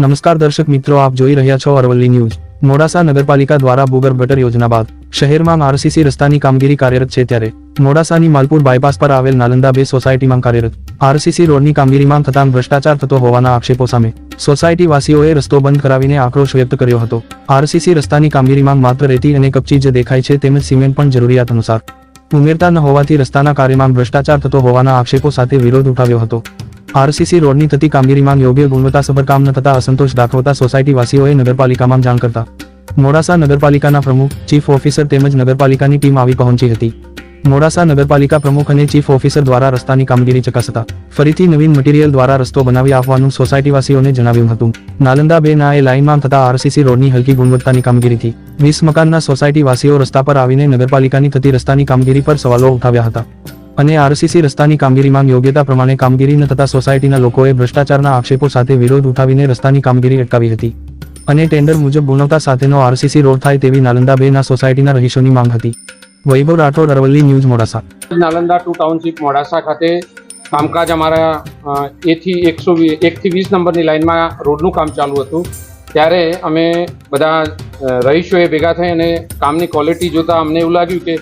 નમસ્કાર દર્શક મિત્રો, આપ જોઈ રહ્યા છો અરવલ્લી ન્યૂઝ. મોડાસા નગરપાલિકા દ્વારા ભૂગર્ભ ગટર યોજના બાદ શહેરમાં આરસીસી રસ્તાની કામગીરી કાર્યરત છે ત્યારે મોડાસાની માલપુર બાયપાસ પર આવેલ નાલંદા બે સોસાયટીમાં કાર્યરત આરસીસી રોડની કામગીરીમાં થતાં ભ્રષ્ટાચાર થતો હોવાના આક્ષેપો સામે સોસાયટી વાસીઓએ રસ્તો બંધ કરાવીને આક્રોશ વ્યક્ત કર્યો હતો. આરસીસી રસ્તાની કામગીરીમાં માત્ર રેતી અને કપચી જ દેખાય છે તેમજ સિમેન્ટ પણ જરૂરિયાત અનુસાર. ઉમેરતા ન હોવાથી રસ્તાના કાર્યમાં ભ્રષ્ટાચાર થતો હોવાના આક્ષેપો સાથે વિરોધ ઉઠાવ્યો હતો. આરસીસી રોડની થતી કામગીરીમાં યોગ્ય ગુણવત્તાસભર કામ ન થતા અસંતોષ દાખવતા સોસાયટીવાસીઓએ નગરપાલિકામાં જાણ કરતા. મોડાસા નગરપાલિકાના પ્રમુખ, ચીફ ઓફિસર તેમજ નગરપાલિકાની ટીમ આવી પહોંચી હતી. મોડાસા નગરપાલિકા પ્રમુખ અને ચીફ ઓફિસર દ્વારા રસ્તાની કામગીરી ચકાસતા. ફરીથી નવીન મટીરીયલ દ્વારા રસ્તો બનાવી આપવાનું સોસાયટીવાસીઓને જણાવ્યું હતું. નાલંદા બે ના એ લાઇનમાં થતા આરસીસી રોડની હલકી ગુણવત્તાની કામગીરીથી. વીસ મકાનના સોસાયટીવાસીઓ રસ્તા પર આવીને નગરપાલિકાની થતી રસ્તાની કામગીરી પર સવાલો ઉઠાવ્યા હતા. અને આરસીસી રસ્તાની કામગીરીમાં યોગ્યતા પ્રમાણે કામગીરી ન થતા સોસાયટીના લોકોએ ભ્રષ્ટાચારના આક્ષેપો સાથે વિરોધ ઉઠાવીને રસ્તાની કામગીરી અટકાવી હતી. અને ટેન્ડર મુજબ ગુણવત્તા સાથેનો આરસીસી રોડ થાય તેવી નાલંદા બે ના સોસાયટીના રહીશોની માંગ હતી. Vaibhav Rathod, Aravalli news, Modasa. Nalanda two township, Modasa ખાતે કામકાજ અમારા એથી એકસો એકથી વીસ નંબરની લાઇનમાં રોડનું કામ ચાલુ હતું. ત્યારે અમે બધા રહીશોએ ભેગા થઈ અને કામની ક્વોલિટી જોતા અમને એવું લાગ્યું કે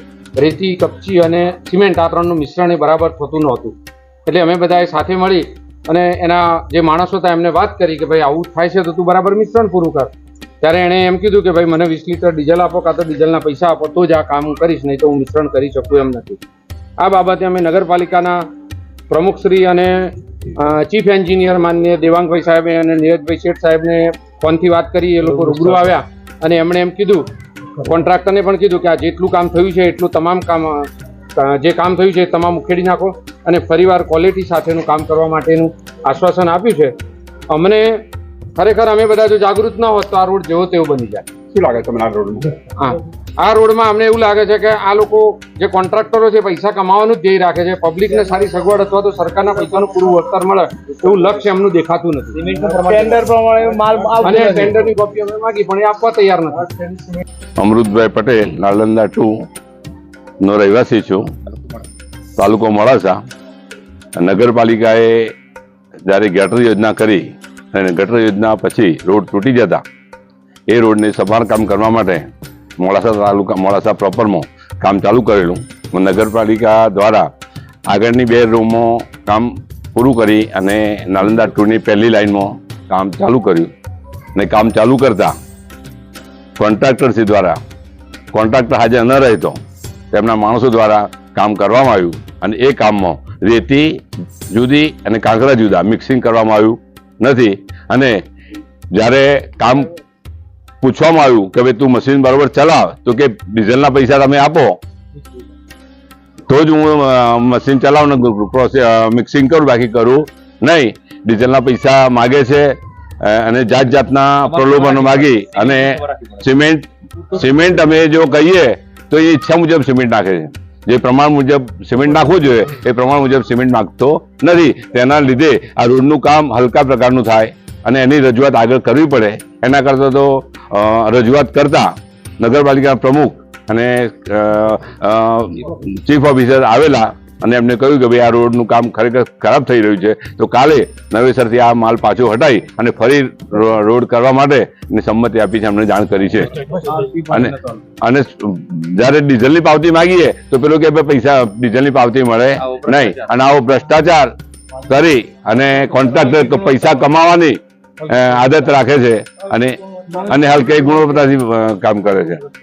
રેતી, કપચી અને સિમેન્ટ આ ત્રણનું મિશ્રણ એ બરાબર થતું નહોતું. એટલે અમે બધાએ સાથે મળી અને એના જે માણસો હતા એમને વાત કરી કે ભાઈ આવું થાય છે તો તું બરાબર મિશ્રણ પૂરું કર. ત્યારે એણે એમ કીધું કે ભાઈ મને વીસ લીટર ડીઝલ આપો કાં તો ડીઝલના પૈસા આપો, તો જ આ કામ કરીશ, નહીં તો હું મિશ્રણ કરી શકું એમ નથી. આ બાબતે અમે નગરપાલિકાના પ્રમુખશ્રી અને ચીફ એન્જિનિયર માન્ય દેવાંગભાઈ સાહેબે અને નીરજભાઈ શેઠ સાહેબને ફોનથી વાત કરી, એ લોકો રૂબરૂ આવ્યા અને એમણે એમ કીધું કોન્ટ્રાક્ટરને પણ કીધું કે આ જેટલું કામ થયું છે એટલું તમામ કામ જે કામ થયું છે એ તમામ ઉખેડી નાખો અને ફરીવાર ક્વોલિટી સાથેનું કામ કરવા માટેનું આશ્વાસન આપ્યું છે. અમને ખરેખર અમે બધા જો જાગૃત ન હોત તો આ રોડ જેવો તેવો બની જાય. શું લાગે તમને આ રોડનું હા. આ રોડમાં અમને એવું લાગે છે કે આ લોકો જે કોન્ટ્રાક્ટરો છે પૈસા કમાવાનું જ ધ્યેય રાખે છે. પબ્લિકને સારી સગવડ અથવા તો સરકારના પૈસાનું પૂરું વળતર મળે એવું લક્ષ્ય એમનું દેખાતું નથી. ટેન્ડર પ્રમાણે માલ અને ટેન્ડરની કોપી અમે માગી પણ એ આપવા તૈયાર નથી. અમૃતભાઈ પટેલ નાલંદા ટુ નો રહેવાસી છું. તાલુકો મોડાસા. નગરપાલિકાએ જ્યારે ગટર યોજના કરી અને ગટર યોજના પછી રોડ તૂટી જતા એ રોડને સમારકામ કરવા માટે મોડાસા તાલુકા, મોડાસા પ્રોપરમાં કામ ચાલુ કરેલું. નગરપાલિકા દ્વારા આગળની બે રૂમો કામ પૂરું કરી અને નાલંદા ટુની પહેલી લાઈનમાં કામ ચાલુ કર્યું. અને કામ ચાલુ કરતા કોન્ટ્રાક્ટરશ્રી દ્વારા, કોન્ટ્રાક્ટર હાજર ન રહેતો તેમના માણસો દ્વારા કામ કરવામાં આવ્યું અને એ કામમાં રેતી જુદી અને કાંકરા જુદા, મિક્સિંગ કરવામાં આવ્યું નથી. અને જ્યારે કામ પૂછવામાં આવ્યું કે ભાઈ તું મશીન બરોબર ચલાવ તો કે ડીઝલના પૈસા તમે આપો. તો જ હું મશીન ચલાવું પ્રોસે મિક્સિંગ કરું બાકી કરું નહીં. ડીઝલના પૈસા માગે છે અને જાત જાતના પ્રલોભનો માગી. અને સિમેન્ટ સિમેન્ટ અમે જો કહીએ તો એ ઈચ્છા મુજબ સિમેન્ટ નાખે છે. જે પ્રમાણ મુજબ સિમેન્ટ નાખવું જોઈએ એ પ્રમાણ મુજબ સિમેન્ટ નાખતો નથી. તેના લીધે આ રોડનું કામ હલકા પ્રકારનું થાય. અને એની રજૂઆત આગળ કરવી પડે. એના કરતાં તો રજૂઆત કરતા નગરપાલિકાના પ્રમુખ અને ચીફ ઓફિસર આવેલા અને એમને કહ્યું કે ભાઈ આ રોડનું કામ ખરેખર ખરાબ થઈ રહ્યું છે તો કાલે નવેસરથી આ માલ પાછો હટાઈ અને ફરી રોડ કરવા માટે સંમતિ આપી છે અમને જાણ કરી છે. અને અને જ્યારે ડીઝલની પાવતી માંગીએ તો પેલો કે પૈસા ડીઝલની પાવતી મળે નહીં. અને આવો ભ્રષ્ટાચાર કરી અને કોન્ટ્રાક્ટર પૈસા કમાવાની આદત રાખે છે અને અને હાલ કઈ ગુણવત્તાથી કામ કરે છે.